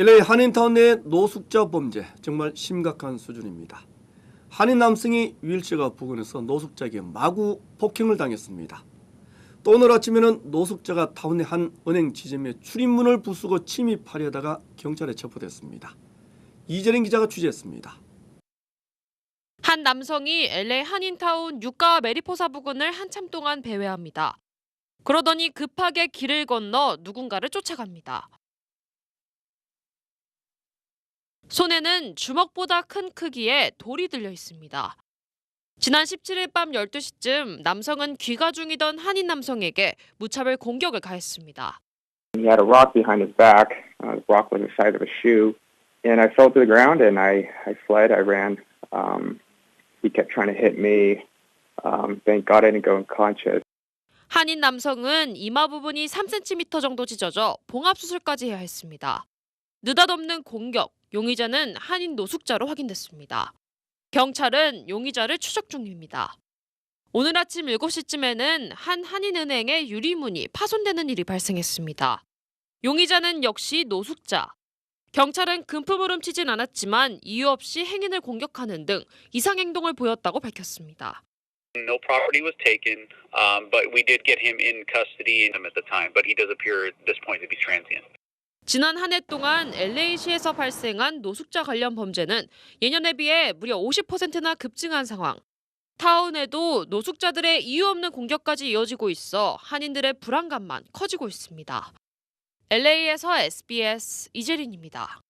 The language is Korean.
LA 한인타운 내 노숙자 범죄 정말 심각한 수준입니다. 한인 남성이 윌체가 부근에서 노숙자에게 마구 폭행을 당했습니다. 또 오늘 아침에는 노숙자가 타운의 한 은행 지점에 출입문을 부수고 침입하려다가 경찰에 체포됐습니다. 이재린 기자가 취재했습니다. 한 남성이 LA 한인타운 유가 메리포사 부근을 한참 동안 배회합니다. 그러더니 급하게 길을 건너 누군가를 쫓아갑니다. 손에는 주먹보다 큰 크기의 돌이 들려 있습니다. 지난 17일 밤 12시쯤 남성은 귀가 중이던 한인 남성에게 무차별 공격을 가했습니다. He had a rock behind his back. Uh, the rock was the size of a shoe. And I fell to the ground and I, I fled. I ran. Um, he kept trying to hit me. Um, thank God I didn't go unconscious. 한인 남성은 이마 부분이 3cm 정도 찢어져 봉합 수술까지 해야 했습니다. 느닷없는 공격, 용의자는 한인 노숙자로 확인됐습니다. 경찰은 용의자를 추적 중입니다. 오늘 아침 7시쯤에는 한 한인은행의 유리문이 파손되는 일이 발생했습니다. 용의자는 역시 노숙자. 경찰은 금품을 훔치진 않았지만 이유 없이 행인을 공격하는 등 이상 행동을 보였다고 밝혔습니다. No property was taken, um, but we did get him in custody at the time. But he does appear at this point to be transient. 지난 한 해 동안 LA시에서 발생한 노숙자 관련 범죄는 예년에 비해 무려 50%나 급증한 상황. 타운에도 노숙자들의 이유 없는 공격까지 이어지고 있어 한인들의 불안감만 커지고 있습니다. LA에서 SBS 이재린입니다.